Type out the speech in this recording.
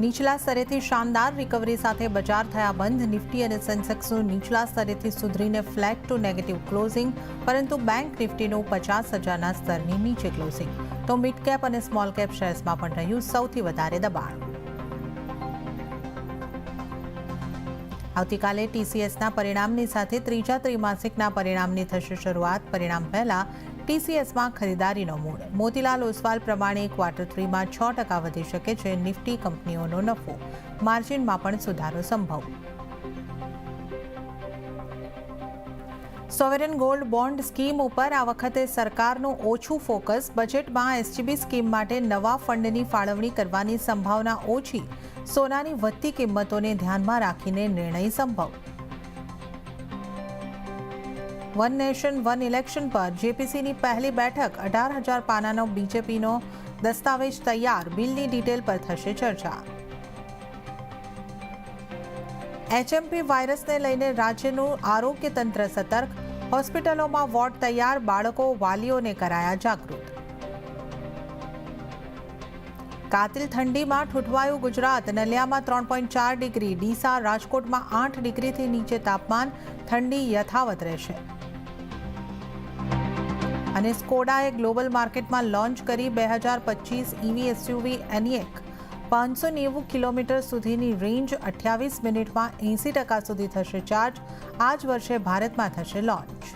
નીચલા સ્તરેથી શાનદાર રિકવરી સાથે બજાર થયા બંધ. નિફ્ટી અને સેન્સેક્સનું નીચલા સ્તરેથી સુધરીને ફ્લેટ ટુ નેગેટિવ ક્લોઝિંગ પરંતુ બેંક નિફ્ટીનું પચાસ હજારના સ્તરની નીચે ક્લોઝિંગ તો મિડ કેપ અને સ્મોલ કેપ શેર્સમાં પણ રહ્યું સૌથી વધારે દબાણ. આવતીકાલે ટીસીએસના પરિણામની સાથે ત્રીજા ત્રિમાસિકના પરિણામની થશે શરૂઆત. પરિણામ પહેલા ટીસીએસમાં ખરીદારીનો મૂડ મોતીલાલ ઓસવાલ પ્રમાણે ક્વાર્ટર થ્રીમાં છ ટકા વધી શકે છે નિફ્ટી કંપનીઓનો નફો. માર્જિનમાં પણ સુધારો સંભવ. સોવેરન ગોલ્ડ બોન્ડ સ્કીમ ઉપર આ વખતે સરકારનું ઓછું ફોકસ. બજેટમાં એસજીબી સ્કીમ માટે નવા ફંડની ફાળવણી કરવાની સંભાવના ઓછી. સોનાની વધતી કિંમતોને ધ્યાનમાં રાખીને નિર્ણય સંભવ. વન નેશન વન ઇલેક્શન પર જેપીસીની પહેલી બેઠક અઢાર હજાર પાનાનો બીજેપીનો દસ્તાવેજ તૈયાર. બિલની ડિટેલ પર થશે ચર્ચા. એચએમપી વાયરસને લઈને રાજ્યનું આરોગ્ય તંત્ર સતર્ક. હોસ્પિટલોમાં વોર્ડ તૈયાર. બાળકો, વાલીઓને કરાયા જાગૃત. કાતિલ ઠંડીમાં ઠૂઠવાયું ગુજરાત. નલિયામાં ત્રણ પોઈન્ટ ચાર ડિગ્રી. ડીસા રાજકોટમાં આઠ ડિગ્રીથી નીચે તાપમાન. ઠંડી યથાવત રહેશે. અને સ્કોડાએ ગ્લોબલ માર્કેટમાં લોન્ચ કરી બે હજાર પચીસ ઇવી એસયુવી એનિએક પાંચસો નેવું કિલોમીટર સુધીની રેન્જ અઠ્યાવીસ મિનિટમાં એંસી ટકા સુધી થશે ચાર્જ. આ જ વર્ષે ભારતમાં થશે લોન્ચ.